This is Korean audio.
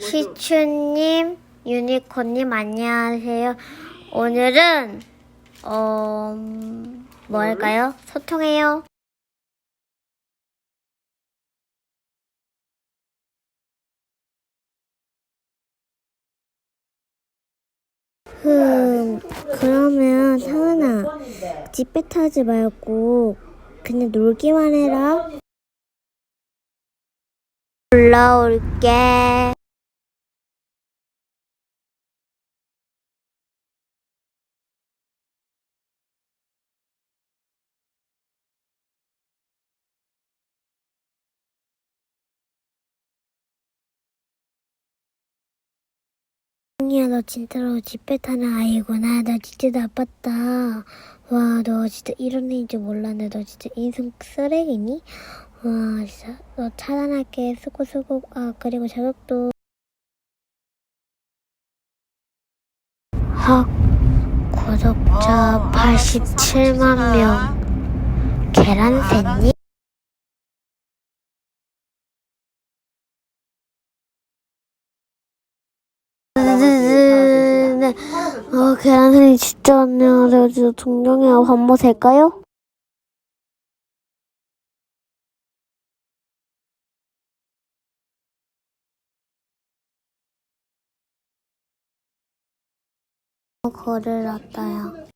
시추님, 유니콘님 안녕하세요. 오늘은 어, 뭐 할까요? 소통해요. 흠, 그러면 상은아, 집배 타지 말고 그냥 놀기만 해라. 올라올게. 야, 너 진짜로 집배 타는 아이구나. 너 진짜 나빴다. 와, 너 진짜 이런 애인 줄 몰랐네. 너 진짜 인성 쓰레기니? 와, 진짜. 너 차단할게. 수고, 수고. 아, 그리고 자격도. 헉, 구독자 87만 명. 계란 샜니? 어, 계란생이 진짜. 제가 진짜 존경해요. 밥뭐 될까요? 거를 놨다요.